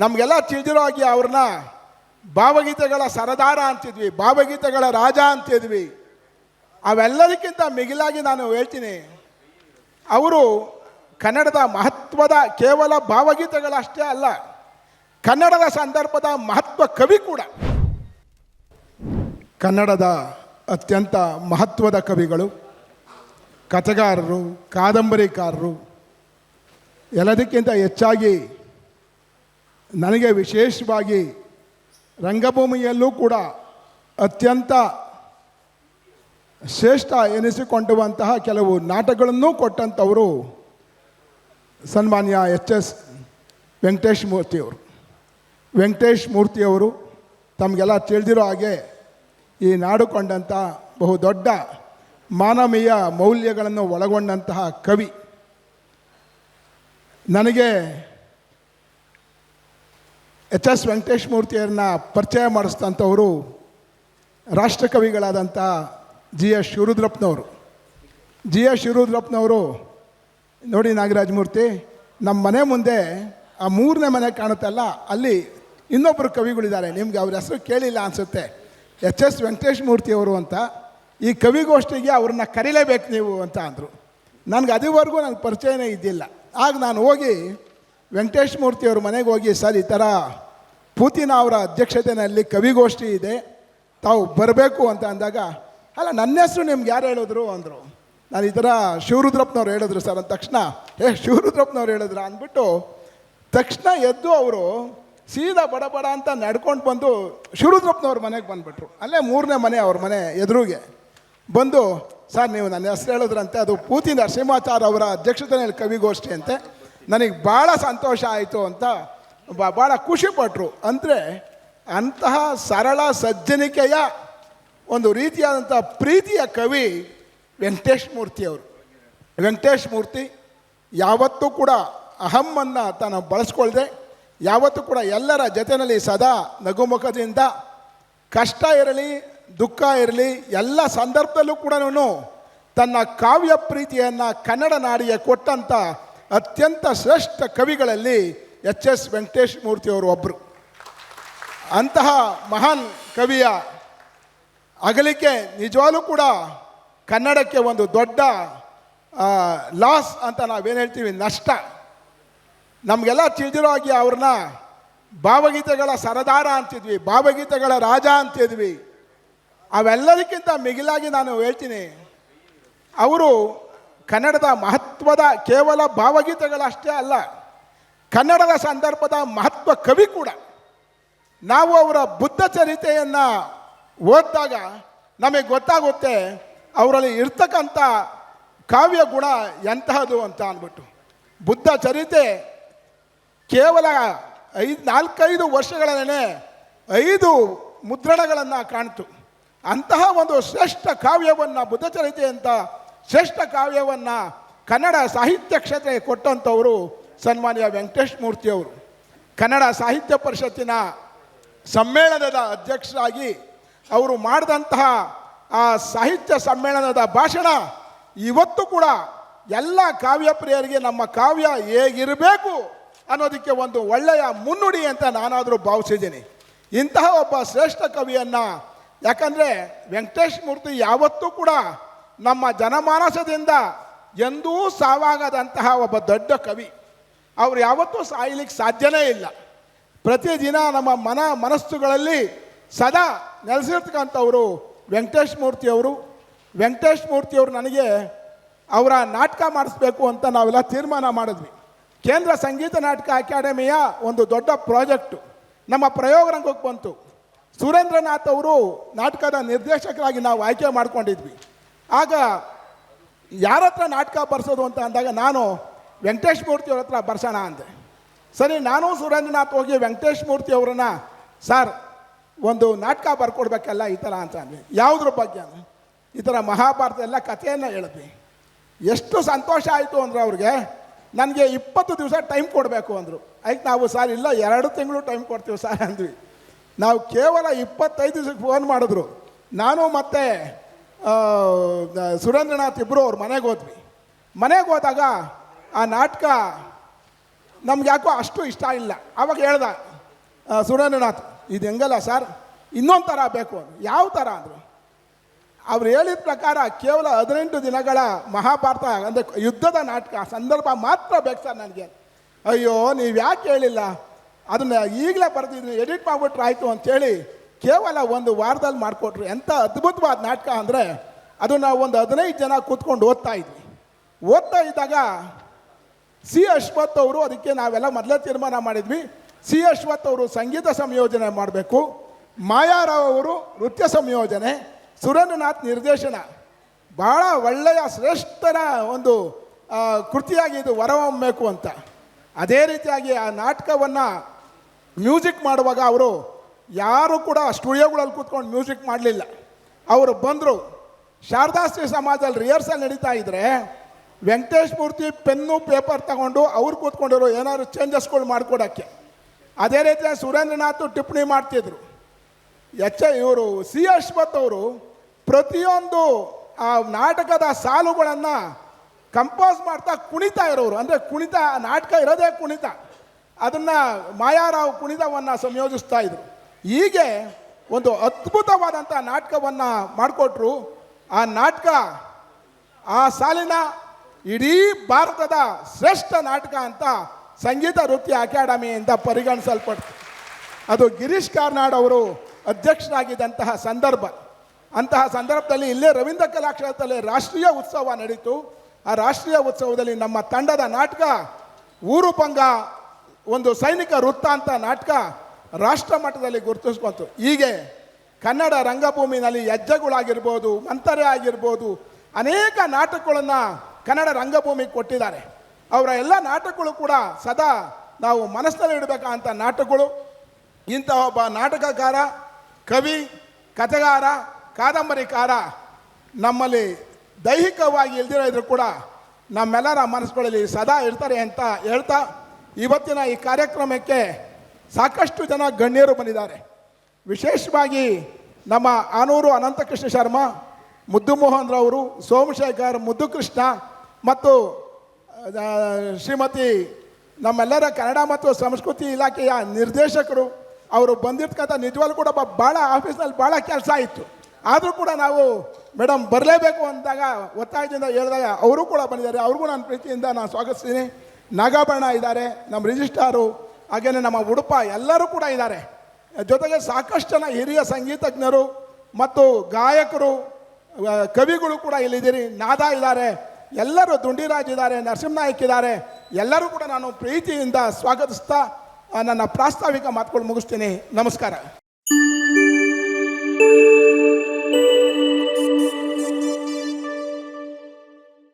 ನಮಗೆಲ್ಲ ತಿಳಿದಿರೋ ಹಾಗೆ ಅವ್ರನ್ನ ಭಾವಗೀತೆಗಳ ಸರದಾರ ಅಂತಿದ್ವಿ, ಭಾವಗೀತೆಗಳ ರಾಜ ಅಂತಿದ್ವಿ. ಅವೆಲ್ಲದಕ್ಕಿಂತ ಮಿಗಿಲಾಗಿ ನಾನು ಹೇಳ್ತೀನಿ, ಅವರು ಕನ್ನಡದ ಮಹತ್ವದ ಕೇವಲ ಭಾವಗೀತೆಗಳಷ್ಟೇ ಅಲ್ಲ, ಕನ್ನಡದ ಸಂದರ್ಭದ ಮಹತ್ವ ಕವಿ ಕೂಡ. ಕನ್ನಡದ ಅತ್ಯಂತ ಮಹತ್ವದ ಕವಿಗಳು, ಕಥೆಗಾರರು, ಕಾದಂಬರಿಕಾರರು, ಎಲ್ಲದಕ್ಕಿಂತ ಹೆಚ್ಚಾಗಿ ನನಗೆ ವಿಶೇಷವಾಗಿ ರಂಗಭೂಮಿಯಲ್ಲೂ ಕೂಡ ಅತ್ಯಂತ ಶ್ರೇಷ್ಠ ಎನಿಸಿಕೊಂಡುವಂತಹ ಕೆಲವು ನಾಟಕಗಳನ್ನು ಕೊಟ್ಟಂಥವರು ಸನ್ಮಾನ್ಯ ಎಚ್ ಎಸ್ ವೆಂಕಟೇಶ್ ಮೂರ್ತಿಯವರು. ವೆಂಕಟೇಶ್ ಮೂರ್ತಿಯವರು ತಮಗೆಲ್ಲ ತಿಳಿದಿರೋ ಹಾಗೆ ಈ ನಾಡು ಕೊಂಡಂಥ ಬಹುದೊಡ್ಡ ಮಾನವೀಯ ಮೌಲ್ಯಗಳನ್ನು ಒಳಗೊಂಡಂತಹ ಕವಿ. ನನಗೆ ಎಚ್ ಎಸ್ ವೆಂಕಟೇಶ್ ಮೂರ್ತಿಯರನ್ನ ಪರಿಚಯ ಮಾಡಿಸಿದಂಥವರು ರಾಷ್ಟ್ರಕವಿಗಳಾದಂಥ ಜಿ ಎಸ್ ಶಿವರುದ್ರಪ್ಪನವರು. ಜಿ ಎಸ್ ಶಿವರುದ್ರಪ್ಪನವರು, ನೋಡಿ ನಾಗರಾಜ ಮೂರ್ತಿ ನಮ್ಮ ಮನೆ ಮುಂದೆ ಆ ಮೂರನೇ ಮನೆ ಕಾಣುತ್ತಲ್ಲ ಅಲ್ಲಿ ಇನ್ನೊಬ್ಬರು ಕವಿಗಳಿದ್ದಾರೆ. ನಿಮಗೆ ಅವ್ರ ಹೆಸರು ಕೇಳಿಲ್ಲ ಅನಿಸುತ್ತೆ. ಎಚ್ ಎಸ್ ವೆಂಕಟೇಶ್ ಮೂರ್ತಿಯವರು ಅಂತ, ಈ ಕವಿಗೋಷ್ಠಿಗೆ ಅವ್ರನ್ನ ಕರೀಲೇಬೇಕು ನೀವು ಅಂತ ಅಂದರು. ನನಗೆ ಅದುವರೆಗೂ ನನಗೆ ಪರಿಚಯನೇ ಇದ್ದಿಲ್ಲ. ಆಗ ನಾನು ಹೋಗಿ ವೆಂಕಟೇಶ್ ಮೂರ್ತಿಯವ್ರ ಮನೆಗೆ ಹೋಗಿ ಸರ್ ಈ ಥರ ಪೂತಿನ ಅವರ ಅಧ್ಯಕ್ಷತೆಯಲ್ಲಿ ಕವಿಗೋಷ್ಠಿ ಇದೆ. ತಾವು ಬರಬೇಕು ಅಂತ ಅಂದಾಗ, ಅಲ್ಲ, ನನ್ನ ಹೆಸರು ನಿಮ್ಗೆ ಯಾರು ಹೇಳಿದ್ರು ಅಂದರು. ನಾನು ಈ ಥರ ಶಿವರುದ್ರಪ್ಪನವ್ರು ಹೇಳಿದ್ರು ಸರ್ ಅಂದ ತಕ್ಷಣ ಏ ಶಿವರುದ್ರಪ್ಪನವ್ರು ಹೇಳಿದ್ರು? ಅಂದ್ಬಿಟ್ಟು ತಕ್ಷಣ ಎದ್ದು ಅವರು ಸೀದಾ ಬಡ ಬಡ ಅಂತ ನಡ್ಕೊಂಡು ಬಂದು ಶಿವರುದ್ರಪ್ಪನವ್ರ ಮನೆಗೆ ಬಂದುಬಿಟ್ರು. ಅಲ್ಲೇ ಮೂರನೇ ಮನೆ ಅವ್ರ ಮನೆ ಎದುರಿಗೆ ಬಂದು, ಸರ್, ನೀವು ನನ್ನ ಹೆಸರು ಹೇಳಿದ್ರಂತೆ, ಅದು ಪೂತಿ ನರಸಿಂಹಾಚಾರ್ ಅವರ ಅಧ್ಯಕ್ಷತೆಯಲ್ಲಿ ಕವಿಗೋಷ್ಠಿ ಅಂತೆ. ನನಗೆ ಭಾಳ ಸಂತೋಷ ಆಯಿತು ಅಂತ ಭಾಳ ಖುಷಿಪಟ್ಟರು ಅಂದರೆ ಅಂತಹ ಸರಳ ಸಜ್ಜನಿಕೆಯ ಒಂದು ರೀತಿಯಾದಂಥ ಪ್ರೀತಿಯ ಕವಿ ವೆಂಕಟೇಶ್ ಮೂರ್ತಿಯವರು ವೆಂಕಟೇಶ್ ಮೂರ್ತಿ ಯಾವತ್ತೂ ಕೂಡ ಅಹಮ್ಮನ್ನು ತಾನು ಬಳಸ್ಕೊಳ್ದೆ, ಯಾವತ್ತೂ ಕೂಡ ಎಲ್ಲರ ಜೊತೆಯಲ್ಲಿ ಸದಾ ನಗುಮುಖದಿಂದ ಕಷ್ಟ ಇರಲಿ, ದುಃಖ ಇರಲಿ, ಎಲ್ಲ ಸಂದರ್ಭದಲ್ಲೂ ಕೂಡ ತನ್ನ ಕಾವ್ಯ ಪ್ರೀತಿಯನ್ನು ಕನ್ನಡ ನಾಡಿಗೆ ಕೊಟ್ಟಂಥ ಅತ್ಯಂತ ಶ್ರೇಷ್ಠ ಕವಿಗಳಲ್ಲಿ ಎಚ್ ಎಸ್ ವೆಂಕಟೇಶ್ ಮೂರ್ತಿಯವರು ಒಬ್ಬರು ಅಂತಹ ಮಹಾನ್ ಕವಿಯ ಅಗಲಿಕೆ ನಿಜವಾಗ್ಲೂ ಕೂಡ ಕನ್ನಡಕ್ಕೆ ಒಂದು ದೊಡ್ಡ ಲಾಸ್ ಅಂತ ನಾವೇನು ಹೇಳ್ತೀವಿ, ನಷ್ಟ. ನಮಗೆಲ್ಲ ತಿಳಿದಿರೋ ಹಾಗೆ ಅವ್ರನ್ನ ಭಾವಗೀತೆಗಳ ಸರದಾರ ಅಂತಿದ್ವಿ, ಭಾವಗೀತೆಗಳ ರಾಜ ಅಂತಿದ್ವಿ. ಅವೆಲ್ಲದಕ್ಕಿಂತ ಮಿಗಿಲಾಗಿ ನಾನು ಹೇಳ್ತೀನಿ, ಅವರು ಕನ್ನಡದ ಮಹತ್ವದ ಕೇವಲ ಭಾವಗೀತೆಗಳಷ್ಟೇ ಅಲ್ಲ, ಕನ್ನಡದ ಸಂದರ್ಭದ ಮಹತ್ವ ಕವಿ ಕೂಡ. ನಾವು ಅವರ ಬುದ್ಧ ಚರಿತೆಯನ್ನು ಓದಿದಾಗ ನಮಗೆ ಗೊತ್ತಾಗುತ್ತೆ ಅವರಲ್ಲಿ ಇರ್ತಕ್ಕಂಥ ಕಾವ್ಯ ಗುಣ ಎಂತಹದು ಅಂತ ಅಂದ್ಬಿಟ್ಟು. ಬುದ್ಧ ಚರಿತೆ ಕೇವಲ ಐದು, ನಾಲ್ಕೈದು ವರ್ಷಗಳಲ್ಲೇ ಐದು ಮುದ್ರಣಗಳನ್ನು ಕಾಣ್ತು. ಅಂತಹ ಒಂದು ಶ್ರೇಷ್ಠ ಕಾವ್ಯವನ್ನು ಬುದ್ಧ ಚರಿತೆ ಅಂತ ಶ್ರೇಷ್ಠ ಕಾವ್ಯವನ್ನು ಕನ್ನಡ ಸಾಹಿತ್ಯ ಕ್ಷೇತ್ರಕ್ಕೆ ಕೊಟ್ಟಂಥವರು ಸನ್ಮಾನ್ಯ ವೆಂಕಟೇಶ್ ಮೂರ್ತಿಯವರು ಕನ್ನಡ ಸಾಹಿತ್ಯ ಪರಿಷತ್ತಿನ ಸಮ್ಮೇಳನದ ಅಧ್ಯಕ್ಷರಾಗಿ ಅವರು ಮಾಡಿದಂತಹ ಆ ಸಾಹಿತ್ಯ ಸಮ್ಮೇಳನದ ಭಾಷಣ ಇವತ್ತು ಕೂಡ ಎಲ್ಲ ಕಾವ್ಯ ಪ್ರಿಯರಿಗೆ ನಮ್ಮ ಕಾವ್ಯ ಹೇಗಿರಬೇಕು ಅನ್ನೋದಕ್ಕೆ ಒಂದು ಒಳ್ಳೆಯ ಮುನ್ನುಡಿ ಅಂತ ನಾನಾದರೂ ಭಾವಿಸಿದ್ದೀನಿ. ಇಂತಹ ಒಬ್ಬ ಶ್ರೇಷ್ಠ ಕವಿಯನ್ನು ಯಾಕಂದರೆ ವೆಂಕಟೇಶ್ ಮೂರ್ತಿ ಯಾವತ್ತೂ ಕೂಡ ನಮ್ಮ ಜನಮಾನಸದಿಂದ ಎಂದೂ ಸಾವಾಗದಂತಹ ಒಬ್ಬ ದೊಡ್ಡ ಕವಿ. ಅವರು ಯಾವತ್ತೂ ಸಾಯಲಿಕ್ಕೆ ಸಾಧ್ಯನೇ ಇಲ್ಲ. ಪ್ರತಿದಿನ ನಮ್ಮ ಮನ ಮನಸ್ಸುಗಳಲ್ಲಿ ಸದಾ ನೆಲೆಸಿರ್ತಕ್ಕಂಥವರು ವೆಂಕಟೇಶ್ ಮೂರ್ತಿಯವರು ವೆಂಕಟೇಶ್ ಮೂರ್ತಿಯವರು ನನಗೆ ಅವರ ನಾಟಕ ಮಾಡಿಸ್ಬೇಕು ಅಂತ ನಾವೆಲ್ಲ ತೀರ್ಮಾನ ಮಾಡಿದ್ವಿ. ಕೇಂದ್ರ ಸಂಗೀತ ನಾಟಕ ಅಕಾಡೆಮಿಯ ಒಂದು ದೊಡ್ಡ ಪ್ರಾಜೆಕ್ಟು. ನಮ್ಮ ಪ್ರಯೋಗ ರಂಗಕ್ಕೆ ಬಂತು. ಸುರೇಂದ್ರನಾಥ್ ಅವರು ನಾಟಕದ ನಿರ್ದೇಶಕರಾಗಿ ನಾವು ಆಯ್ಕೆ ಮಾಡ್ಕೊಂಡಿದ್ವಿ. ಆಗ ಯಾರ ಹತ್ರ ನಾಟಕ ಬರ್ಸೋದು ಅಂತ ಅಂದಾಗ ನಾನು ವೆಂಕಟೇಶ್ ಮೂರ್ತಿ ಅವ್ರ ಹತ್ರ ಬರ್ಸೋಣ ಅಂದೆ. ಸರಿ, ನಾನು ಸುರೇಂದ್ರನಾಥ್ ಹೋಗಿ ವೆಂಕಟೇಶ್ ಮೂರ್ತಿ ಅವರನ್ನ, ಸರ್, ಒಂದು ನಾಟಕ ಬರ್ಕೊಡ್ಬೇಕಲ್ಲ ಈ ಥರ ಅಂತ ಅಂದ್ವಿ. ಯಾವುದ್ರ ಬಗ್ಗೆ ಈ ಥರ ಮಹಾಭಾರತ ಎಲ್ಲ ಕಥೆಯನ್ನು ಹೇಳಿದ್ವಿ. ಎಷ್ಟು ಸಂತೋಷ ಆಯಿತು ಅಂದ್ರೆ ಅವ್ರಿಗೆ, ನನಗೆ ಇಪ್ಪತ್ತು ದಿವಸ ಟೈಮ್ ಕೊಡಬೇಕು ಅಂದರು. ಆಯ್ತು, ನಾವು, ಸರ್, ಇಲ್ಲ, ಎರಡು ತಿಂಗಳು ಟೈಮ್ ಕೊಡ್ತೀವಿ, ಸರ್, ಅಂದ್ವಿ. ನಾವು ಕೇವಲ ಇಪ್ಪತ್ತೈದು ದಿವಸಕ್ಕೆ ಫೋನ್ ಮಾಡಿದ್ರು. ನಾನು ಮತ್ತು ಸುರೇಂದ್ರನಾಥ್ ಇಬ್ಬರು ಅವ್ರ ಮನೆಗೆ ಹೋದ್ವಿ. ಮನೆಗೆ ಹೋದಾಗ ಆ ನಾಟಕ ನಮ್ಗೆ ಯಾಕೋ ಅಷ್ಟು ಇಷ್ಟ ಇಲ್ಲ. ಅವಾಗ ಹೇಳ್ದ ಸುರೇಂದ್ರನಾಥ್, ಇದು ಹೆಂಗಲ್ಲ ಸರ್? ಇನ್ನೊಂದು ಥರ ಬೇಕು. ಯಾವ ಥರ ಅಂದರು? ಅವ್ರು ಹೇಳಿದ ಪ್ರಕಾರ ಕೇವಲ ಹದಿನೆಂಟು ದಿನಗಳ ಮಹಾಭಾರತ, ಅಂದರೆ ಯುದ್ಧದ ನಾಟಕ ಸಂದರ್ಭ ಮಾತ್ರ ಬೇಕು ಸರ್ ನನಗೆ. ಅಯ್ಯೋ, ನೀವು ಯಾಕೆ ಹೇಳಿಲ್ಲ? ಅದನ್ನು ಈಗಲೇ ಬರ್ತಿದ್ದೀನಿ ಎಡಿಟ್ ಮಾಡಿಬಿಟ್ರೆ ಆಯಿತು ಅಂತೇಳಿ ಕೇವಲ ಒಂದು ವಾರದಲ್ಲಿ ಮಾಡಿಕೊಟ್ರು. ಎಂಥ ಅದ್ಭುತವಾದ ನಾಟಕ ಅಂದರೆ, ಅದು ನಾವು ಒಂದು ಹದಿನೈದು ಜನ ಕೂತ್ಕೊಂಡು ಓದ್ತಾ ಇದ್ವಿ. ಓದ್ತಾ ಇದ್ದಾಗ ಸಿ ಅಶ್ವಥ್ ಅವರು, ಅದಕ್ಕೆ ನಾವೆಲ್ಲ ಮೊದಲೇ ತೀರ್ಮಾನ ಮಾಡಿದ್ವಿ, ಸಿ ಅಶ್ವಥ್ ಅವರು ಸಂಗೀತ ಸಂಯೋಜನೆ ಮಾಡಬೇಕು, ಮಾಯಾರಾವ್ ಅವರು ನೃತ್ಯ ಸಂಯೋಜನೆ, ಸುರೇಂದ್ರನಾಥ್ ನಿರ್ದೇಶನ. ಭಾಳ ಒಳ್ಳೆಯ ಶ್ರೇಷ್ಠರ ಒಂದು ಕೃತಿಯಾಗಿ ಇದು ಹೊರಹೊಮ್ಮಬೇಕು ಅಂತ. ಅದೇ ರೀತಿಯಾಗಿ ಆ ನಾಟಕವನ್ನು ಮ್ಯೂಸಿಕ್ ಮಾಡುವಾಗ ಅವರು ಯಾರು ಕೂಡ ಸ್ಟುಡಿಯೋಗಳಲ್ಲಿ ಕೂತ್ಕೊಂಡು ಮ್ಯೂಸಿಕ್ ಮಾಡಲಿಲ್ಲ. ಅವರು ಬಂದರು. ಶಾರದಾಶ್ರೀ ಸಮಾಜದಲ್ಲಿ ರಿಹರ್ಸಲ್ ನಡೀತಾ ಇದ್ದರೆ ವೆಂಕಟೇಶ್ ಮೂರ್ತಿ ಪೆನ್ನು ಪೇಪರ್ ತಗೊಂಡು ಅವ್ರು ಕೂತ್ಕೊಂಡಿರೋ ಏನಾದ್ರು ಚೇಂಜಸ್ಗಳು ಮಾಡಿಕೊಡೋಕ್ಕೆ. ಅದೇ ರೀತಿ ಸುರೇಂದ್ರನಾಥ್ ಟಿಪ್ಪಣಿ ಮಾಡ್ತಿದ್ರು. ಎಚ್ ಇವರು, ಸಿ ಅಶ್ವಥ್ ಅವರು ಪ್ರತಿಯೊಂದು ಆ ನಾಟಕದ ಸಾಲುಗಳನ್ನು ಕಂಪೋಸ್ ಮಾಡ್ತಾ ಕುಣಿತಾ ಇರೋರು. ಅಂದರೆ ಕುಣಿತ, ನಾಟಕ ಇರೋದೇ ಕುಣಿತ. ಅದನ್ನು ಮಾಯಾರಾವ್ ಕುಣಿತವನ್ನು ಸಂಯೋಜಿಸ್ತಾ ಇದ್ರು. ಹೀಗೆ ಒಂದು ಅದ್ಭುತವಾದಂಥ ನಾಟಕವನ್ನು ಮಾಡಿಕೊಟ್ರು. ಆ ನಾಟಕ, ಆ ಸಾಲಿನ ಇಡೀ ಭಾರತದ ಶ್ರೇಷ್ಠ ನಾಟಕ ಅಂತ ಸಂಗೀತ ನೃತ್ಯ ಅಕಾಡೆಮಿಯಿಂದ ಪರಿಗಣಿಸಲ್ಪಡ್ತು. ಅದು ಗಿರೀಶ್ ಕಾರ್ನಾಡ್ ಅವರು ಅಧ್ಯಕ್ಷರಾಗಿದ್ದಂತಹ ಸಂದರ್ಭ. ಅಂತಹ ಸಂದರ್ಭದಲ್ಲಿ ಇಲ್ಲೇ ರವೀಂದ್ರ ಕಲಾಕ್ಷೇತ್ರದಲ್ಲಿ ರಾಷ್ಟ್ರೀಯ ಉತ್ಸವ ನಡೀತು. ಆ ರಾಷ್ಟ್ರೀಯ ಉತ್ಸವದಲ್ಲಿ ನಮ್ಮ ತಂಡದ ನಾಟಕ ಊರು ಪಂಗ ಒಂದು ಸೈನಿಕ ವೃತ್ತ ಅಂತ ನಾಟಕ ರಾಷ್ಟ್ರ ಮಟ್ಟದಲ್ಲಿ ಗುರುತಿಸ್ಕೊಂತು. ಹೀಗೆ ಕನ್ನಡ ರಂಗಭೂಮಿನಲ್ಲಿ ಹೆಜ್ಜೆಗಳಾಗಿರ್ಬೋದು ಮಂತರೆ ಆಗಿರ್ಬೋದು, ಅನೇಕ ನಾಟಕಗಳನ್ನು ಕನ್ನಡ ರಂಗಭೂಮಿಗೆ ಕೊಟ್ಟಿದ್ದಾರೆ. ಅವರ ಎಲ್ಲ ನಾಟಕಗಳು ಕೂಡ ಸದಾ ನಾವು ಮನಸ್ಸಿನಲ್ಲಿ ಇಡಬೇಕಂತ ನಾಟಕಗಳು. ಇಂತಹ ಒಬ್ಬ ನಾಟಕಕಾರ, ಕವಿ, ಕಥೆಗಾರ, ಕಾದಂಬರಿಕಾರ ನಮ್ಮಲ್ಲಿ ದೈಹಿಕವಾಗಿ ಇಲ್ದಿರೋದ್ರು ಕೂಡ ನಮ್ಮೆಲ್ಲರ ಮನಸ್ಸುಗಳಲ್ಲಿ ಸದಾ ಇರ್ತಾರೆ ಅಂತ ಹೇಳ್ತಾ, ಇವತ್ತಿನ ಈ ಕಾರ್ಯಕ್ರಮಕ್ಕೆ ಸಾಕಷ್ಟು ಜನ ಗಣ್ಯರು ಬಂದಿದ್ದಾರೆ. ವಿಶೇಷವಾಗಿ ನಮ್ಮ ಆನೂರು ಅನಂತಕೃಷ್ಣ ಶರ್ಮಾ ಮುದ್ದು ಮೋಹನ್ ರವರು, ಸೋಮಶೇಖರ್, ಮುದ್ದುಕೃಷ್ಣ ಮತ್ತು ಶ್ರೀಮತಿ ನಮ್ಮೆಲ್ಲರ ಕನ್ನಡ ಮತ್ತು ಸಂಸ್ಕೃತಿ ಇಲಾಖೆಯ ನಿರ್ದೇಶಕರು, ಅವರು ಬಂದಿರ್ತಕ್ಕಂಥ ನಿಜವಾಗ್ಲೂ ಕೂಡ ಭಾಳ ಆಫೀಸ್ನಲ್ಲಿ ಭಾಳ ಕೆಲಸ ಇತ್ತು. ಆದರೂ ಕೂಡ ನಾವು ಮೇಡಮ್ ಬರಲೇಬೇಕು ಅಂದಾಗ ಒತ್ತಾಯದಿಂದ ಹೇಳಿದಾಗ ಅವರು ಕೂಡ ಬಂದಿದ್ದಾರೆ. ಅವ್ರಿಗೂ ನಾನು ಪ್ರೀತಿಯಿಂದ ನಾನು ಸ್ವಾಗತಿಸ್ತೀನಿ. ನಾಗಾಭರಣ ಇದ್ದಾರೆ. ನಮ್ಮ ರಿಜಿಸ್ಟ್ರಾರು ಹಾಗೆಯೇ ನಮ್ಮ ಉಡುಪ ಎಲ್ಲರೂ ಕೂಡ ಇದ್ದಾರೆ. ಜೊತೆಗೆ ಸಾಕಷ್ಟು ಜನ ಹಿರಿಯ ಸಂಗೀತಜ್ಞರು ಮತ್ತು ಗಾಯಕರು ಕವಿಗಳು ಕೂಡ ಇಲ್ಲಿದ್ದೀರಿ. ನಾದ ಇದ್ದಾರೆ. ಎಲ್ಲರೂ ದುಂಡಿರಾಜ್ ಇದ್ದಾರೆ ನರಸಿಂಹನಾಯಕ್ ಇದ್ದಾರೆ. ಎಲ್ಲರೂ ಕೂಡ ನಾನು ಪ್ರೀತಿಯಿಂದ ಸ್ವಾಗತಿಸ್ತಾ ನನ್ನ ಪ್ರಾಸ್ತಾವಿಕ ಮಾತುಗಳು ಮುಗಿಸ್ತೀನಿ. ನಮಸ್ಕಾರ.